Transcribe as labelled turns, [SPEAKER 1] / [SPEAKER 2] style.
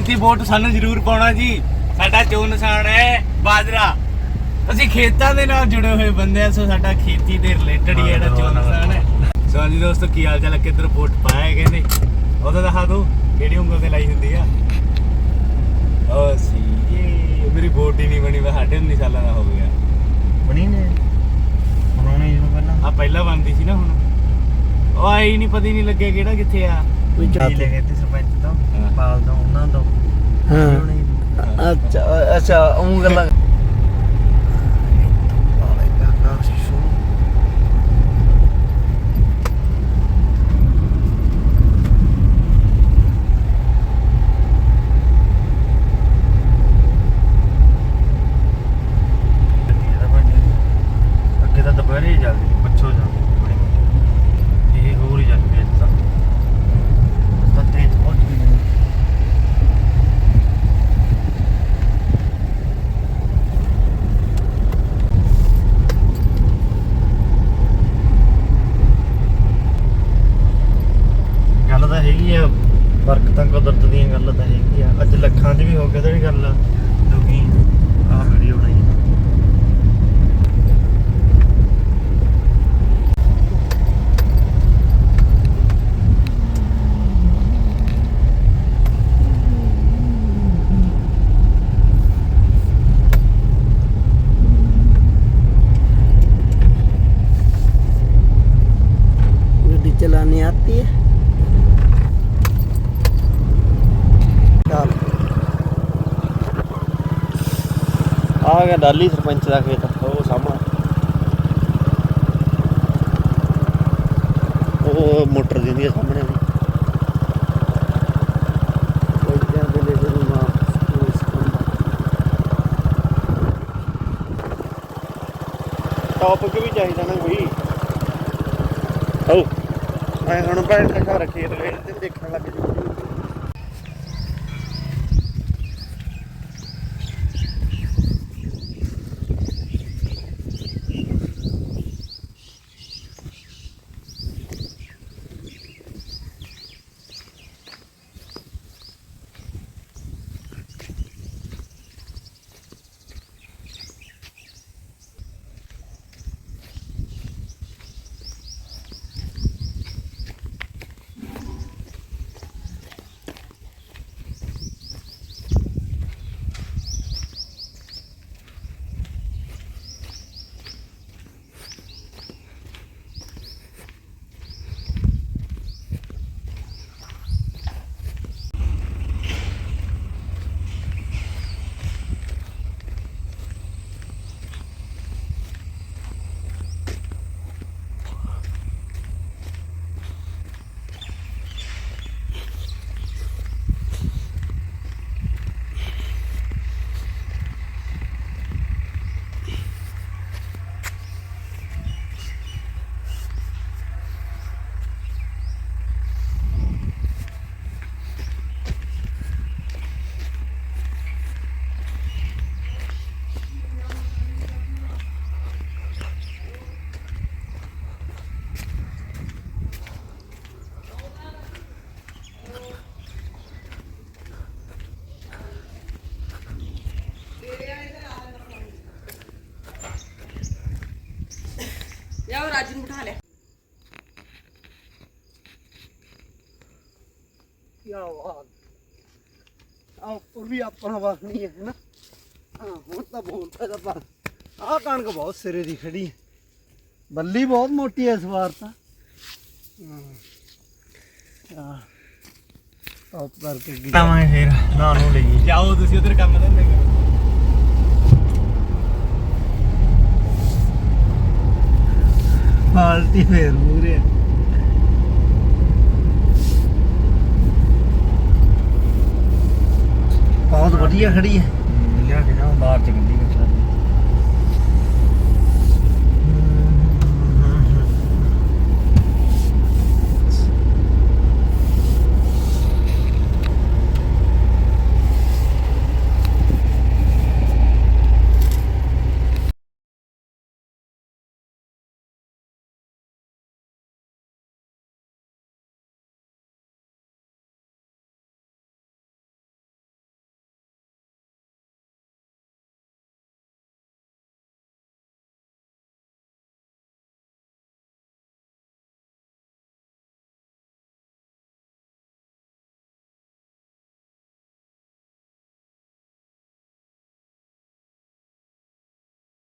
[SPEAKER 1] ਕੀਮਤੀ ਵੋਟ ਸਾਨੂੰ ਜ਼ਰੂਰ ਪਾਉਣਾ ਜੀ। ਸਾਡਾ ਚੋਣ ਨਿਸ਼ਾਨ ਹੈ ਬਾਜਰਾ। ਅਸੀਂ ਖੇਤਾਂ ਦੇ ਨਾਲ ਜੁੜੇ ਹੋਏ ਬੰਦੇ ਆ ਸੋ ਸਾਡਾ ਖੇਤੀ ਦੇ ਰਿਲੇਟਡ ਹੀ ਜਿਹੜਾ ਚੋਣ ਨਿਸ਼ਾਨ ਹੈ। ਸੋ ਹਾਂਜੀ ਦੋਸਤੋ ਕੀ ਹਾਲ ਚਾਲ ਹੈ? ਕਿੱਧਰ ਵੋਟ ਪਾਇਆ ਕਹਿੰਦੇ ਉਹਦਾ ਦਿਖਾ ਦੋ ਕਿਹੜੀ ਉਂਗਲ ਤੇ ਲਾਈ ਹੁੰਦੀ ਆ? ਓ ਸੀ ਇਹ ਮੇਰੀ ਵੋਟ ਹੀ ਨਹੀਂ ਬਣੀ ਮੈਂ ਸਾਢੇ 19 ਸਾਲਾਂ ਦਾ ਹੋ ਗਿਆ।
[SPEAKER 2] ਬਣੀ ਨੇ। ਬਣਾਉਣੀ ਜਿਹਨੂੰ ਪਹਿਲਾਂ।
[SPEAKER 1] ਆ ਪਹਿਲਾਂ ਬਣਦੀ ਸੀ ਨਾ ਹੁਣ। ਉਹ ਆਈ ਨਹੀਂ ਪਤਾ ਨਹੀਂ ਲੱਗਿਆ ਕਿਹੜਾ ਕਿੱਥੇ ਆ।
[SPEAKER 2] ਕੋਈ ਚਾਹ ਲੈ ਗਏ ਤੇ ਸਰਪੰਚ ਤੋਂ। ਪਾਲ ਤੋਂ ਉਹਨਾਂ ਤੋਂ?
[SPEAKER 3] ਹਾਂ। ਅੱਛਾ ਅੱਛਾ ਉਹ ਗੱਲਾਂ
[SPEAKER 2] ਅੱਗੇ ਤਾਂ ਦੁਪਹਿਰੇ ਹੀ ਚੱਲਦੀ ਪੱਛੋ ਜਾਂਦੀ ਬੜੀ ਮੋਟੀ। ਇਹ ਹੋਰ ਹੀ ਜਾਂਦੀ ਹੈ ਤਾਂ ਤਾਂ ਤੇਜ਼ ਬਹੁਤ ਗਈ ਗੱਲ ਤਾਂ ਹੈਗੀ ਆ ਤਾਂ ਕੁਦਰਤ ਦੀਆਂ ਗੱਲਾਂ ਤਾਂ ਹੈਗੀ ਆ ਅੱਜ ਲੱਖਾਂ ਦੀ ਵੀ ਹੋ ਗਿਆ ਜਿਹੜੀ ਗੱਲ। ਆ ਆ ਵੀਡੀਓ ਬਣਾਈ
[SPEAKER 3] चलाने आती है
[SPEAKER 2] ਆ ਗਿਆ ਡਾਲੀ ਸਰਪੰਚ ਦਾ ਖੇਤ। ਉਹ ਸਾਹਮਣੇ। ਉਹ ਮੋਟਰ ਹੈ ਸਾਹਮਣੇ
[SPEAKER 3] ਦੇ
[SPEAKER 2] ਟੌਪਿਕ ਵੀ ਚਾਹੀਦਾ ਨਾ ਕੋਈ ਹੋ ਮੈਂ ਹੁਣ ਭੈਣ ਦਾ ਘਰ ਖੇਤ ਵੇਖ ਤੇ ਦੇਖਣ ਲੱਗ ਜੂ
[SPEAKER 3] ਬਹੁਤ ਸਿਰੇ ਦੀ ਖੜੀ ਹੈ। ਬੱਲੀ ਬਹੁਤ ਮੋਟੀ ਹੈ ਇਸ ਵਾਰ ਤਾਂ। ਹਾਂ। ਟੌਪ ਕਰਕੇ ਗਿਰ
[SPEAKER 2] ਤਾਂ ਮੈਂ ਫੇਰ। ਨਾ ਨੂੰ ਲਈ
[SPEAKER 1] ਜਾਓ ਤੁਸੀਂ ਉਧਰ ਕੰਮ ਧੰਦੇ ਕਰੋ।
[SPEAKER 3] ਬਾਲਟੀ ਫੇਰ ਮੂਰੇ ਬਹੁਤ ਵਧੀਆ ਖੜੀ ਹੈ।
[SPEAKER 2] ਲਿਆ ਕੇ ਜਾ ਬਾਹਰ ਚ ਗੱਡੀ।